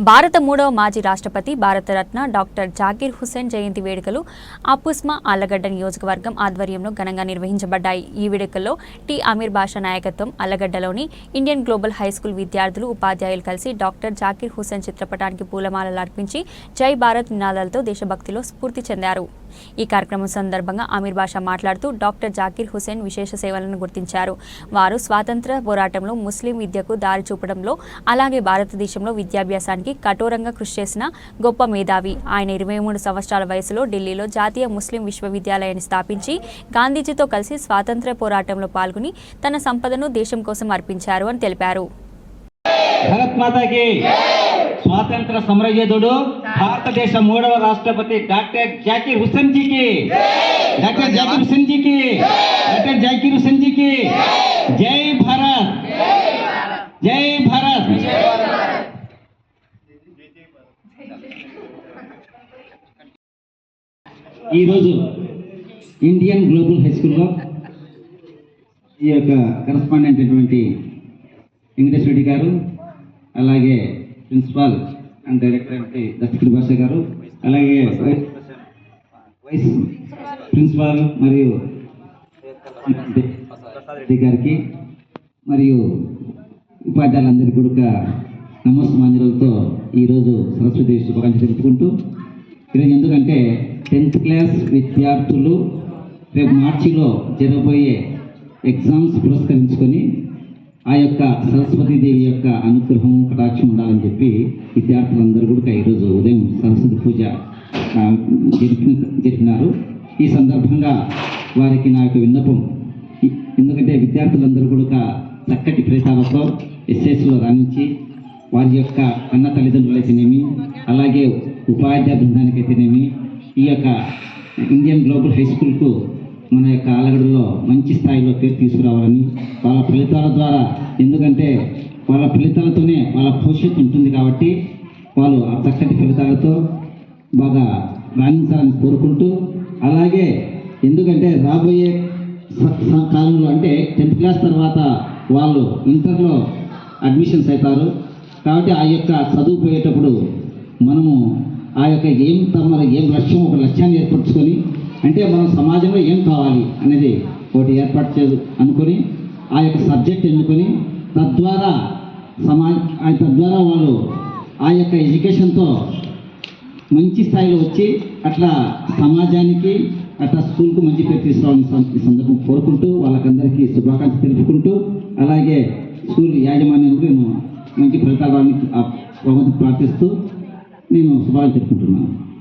భారత మూడవ మాజీ రాష్ట్రపతి భారతరత్న డాక్టర్ జాకీర్ హుస్సేన్ జయంతి వేడుకలు అపుస్మా ఆలగడ్డ నియోజకవర్గం ఆధ్వర్యంలో ఘనంగా నిర్వహించబడ్డాయి. ఈ వేడుకల్లో టి అమీర్ బాషా నాయకత్వం అల్లగడ్డలోని ఇండియన్ గ్లోబల్ హై స్కూల్ విద్యార్థులు ఉపాధ్యాయులు కలిసి డాక్టర్ జాకీర్ హుస్సేన్ చిత్రపటానికి పూలమాలలు అర్పించి జై భారత్ నినాదాలతో దేశభక్తిలో స్ఫూర్తి చెందారు. ఈ కార్యక్రమం సందర్భంగా అమీర్ బాషా మాట్లాడుతూ డాక్టర్ జాకీర్ హుసేన్ విశేష సేవలను గుర్తించారు. వారు స్వాతంత్ర పోరాటంలో ముస్లిం విద్యకు దారి చూపడంలో అలాగే భారతదేశంలో విద్యాభ్యాసానికి కఠోరంగా కృషి చేసిన గొప్ప మేధావి. ఆయన ఇరవై మూడు సంవత్సరాల వయసులో ఢిల్లీలో జాతీయ ముస్లిం విశ్వవిద్యాలయాన్ని స్థాపించి గాంధీజీతో కలిసి స్వాతంత్ర్య పోరాటంలో పాల్గొని తన సంపదను దేశం కోసం అర్పించారు అని తెలిపారు. స్వాతంత్ర సమరయోధుడు భారతదేశ మూడవ రాష్ట్రపతి డాక్టర్ జాకీర్ హుస్సేన్ జీకి. డాక్టర్ జాకీర్ హుస్సేన్ జీకి. డాక్టర్ జాకీర్ హుస్సేన్ జీకి. జై భారత్. జై భారత్. ఈరోజు ఇండియన్ గ్లోబల్ హై స్కూల్లో ఈ యొక్క కరస్పాండెంట్ అయినటువంటి వెంకటేశ్వర రెడ్డి గారు అలాగే ప్రిన్సిపాల్ అండ్ డైరెక్టర్ అయినటువంటి దస్తగిరి భాష గారు అలాగే వైస్ ప్రిన్సిపాల్ మరియు రెడ్డి గారికి మరియు ఉపాధ్యాయులందరికీ కూడా నమస్మాంజలతో ఈరోజు సరస్వతి శుభాకాంక్షలు తెలుపుకుంటూ ఈరోజు ఎందుకంటే టెన్త్ క్లాస్ విద్యార్థులు రేపు మార్చిలో జరగబోయే ఎగ్జామ్స్ పురస్కరించుకొని ఆ యొక్క సరస్వతీదేవి యొక్క అనుగ్రహం కటాక్షం ఉండాలని చెప్పి విద్యార్థులందరూ కూడా ఈరోజు ఉదయం సరస్వతి పూజ జరిపి జరిపినారు. ఈ సందర్భంగా వారికి నా యొక్క విన్నపం ఎందుకంటే విద్యార్థులందరూ కూడా చక్కటి ఫలితాలతో ఎస్ఎస్లో రాణించి వారి యొక్క అన్న తల్లిదండ్రులైతేనేమి అలాగే ఉపాధ్యాయ బృందానికి అయితేనేమి ఈ యొక్క ఇండియన్ గ్లోబల్ హై స్కూల్కు మన యొక్క ఆలగడలో మంచి స్థాయిలో పేరు తీసుకురావాలని వాళ్ళ ఫలితాల ద్వారా ఎందుకంటే వాళ్ళ ఫలితాలతోనే వాళ్ళ భవిష్యత్తు ఉంటుంది కాబట్టి వాళ్ళు ఆ చక్కటి ఫలితాలతో బాగా రాణించాలని కోరుకుంటూ అలాగే ఎందుకంటే రాబోయే కాలంలో అంటే టెన్త్ క్లాస్ తర్వాత వాళ్ళు ఇంటర్లో అడ్మిషన్స్ అవుతారు. కాబట్టి ఆ యొక్క చదువుపోయేటప్పుడు మనము ఆ యొక్క ఏం తమ ఏం లక్ష్యం ఒక లక్ష్యాన్ని ఏర్పరచుకొని అంటే మనం సమాజంలో ఏం కావాలి అనేది ఒకటి ఏర్పాటు చే అనుకొని ఆ యొక్క సబ్జెక్ట్ ఎన్నుకొని తద్వారా సమాజ తద్వారా వాళ్ళు ఆ యొక్క ఎడ్యుకేషన్తో మంచి స్థాయిలో వచ్చి అట్లా సమాజానికి అట్లా స్కూల్కు మంచి పేరు తీసుకురావాలని సందర్భం కోరుకుంటూ వాళ్ళకందరికీ శుభాకాంక్షలు తెలుపుకుంటూ అలాగే స్కూల్ యాజమాన్యం నేను మంచి ఫలితాలు రావాలని ప్రార్థిస్తూ నేను శుభాకాంక్షలు చెప్పుకుంటున్నాను.